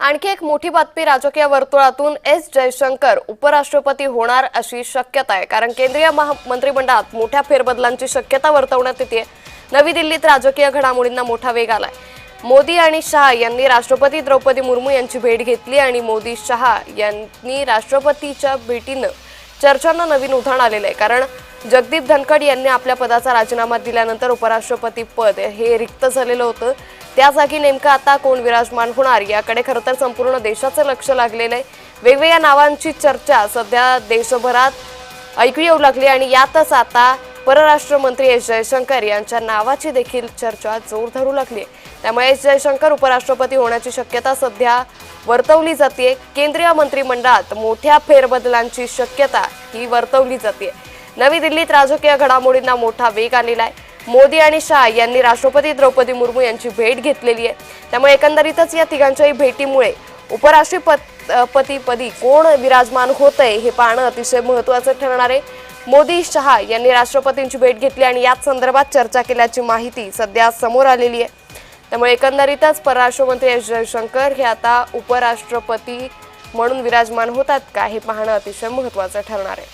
आणखी एक मोठी बातमी राजकीय वर्तुळातून एस जयशंकर उपराष्ट्रपती होणार अशी शक्यता आहे. कारण केंद्रीय मंत्रिमंडळात मोठ्या फेरबदलांची शक्यता वर्तवण्यात येते. नवी दिल्लीत राजकीय घडामोडींना मोठा वेग आलाय. मोदी आणि शहा यांनी राष्ट्रपती द्रौपदी मुर्मू यांची भेट घेतली आणि मोदी शहा यांनी राष्ट्रपतीच्या भेटीनं चर्चांना नवीन उधाण आलेलं आहे. कारण जगदीप धनखड यांनी आपल्या पदाचा राजीनामा दिल्यानंतर उपराष्ट्रपती पद हे रिक्त झालेलं होतं. त्या जागी नेमकं आता कोण विराजमान होणार? याकडे खरं तर संपूर्ण देशाचं लक्ष लागलेलं आहे. वेगवेगळ्या नावांची चर्चा सध्या देशभरात ऐकू येऊ लागली आणि यातच आता परराष्ट्र मंत्री एस जयशंकर यांच्या नावाची देखील चर्चा जोर धरू लागली त्यामुळे एस जयशंकर उपराष्ट्रपती होण्याची शक्यता सध्या वर्तवली जाते. केंद्रीय मंत्रिमंडळात मोठ्या फेरबदलांची शक्यता ही वर्तवली जाते. नवी दिल्लीत राजकीय घडामोडींना मोठा वेग आलेला आहे. मोदी आणि शाह यांनी राष्ट्रपती द्रौपदी मुर्मू यांची भेट घेतलेली आहे. त्यामुळे एकंदरीतच या तिघांच्याही भेटीमुळे उपराष्ट्रपतीपदी कोण विराजमान होत आहे हे पाहणं अतिशय महत्त्वाचं ठरणार आहे. मोदी शहा यांनी राष्ट्रपतींची भेट घेतली आणि याच संदर्भात चर्चा केल्याची माहिती सध्या समोर आलेली आहे. त्यामुळे एकंदरीतच परराष्ट्र मंत्री एस जयशंकर हे आता उपराष्ट्रपती म्हणून विराजमान होतात का हे पाहणं अतिशय महत्त्वाचं ठरणार आहे.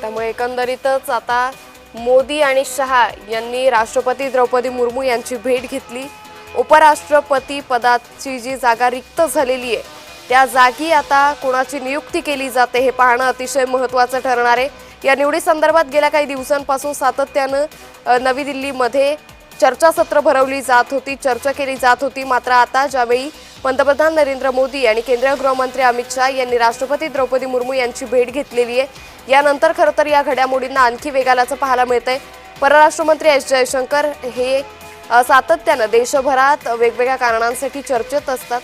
त्यामुळे एकंदरीतच आता मोदी आणि शहा यांनी राष्ट्रपती द्रौपदी मुर्मू यांची भेट घेतली. उपराष्ट्रपती पदाची जी जागा रिक्त झालेली आहे त्या जागी आता कोणाची नियुक्ती केली जाते हे पाहणं अतिशय महत्त्वाचं ठरणार आहे. या निवडी संदर्भात गेल्या काही दिवसांपासून सातत्यानं नवी दिल्लीमध्ये चर्चासत्र भरवली जात होती चर्चा केली जात होती. मात्र आता ज्यावेळी पंतप्रधान नरेंद्र मोदी आणि केंद्रीय गृहमंत्री अमित शहा यांनी राष्ट्रपती द्रौपदी मुर्मू यांची भेट घेतलेली आहे यानंतर खरं तर या घडामोडींना आणखी वेगालाचं पाहायला मिळतंय. परराष्ट्र मंत्री एस जयशंकर हे सातत्यानं देशभरात वेगवेगळ्या कारणांसाठी चर्चेत असतात.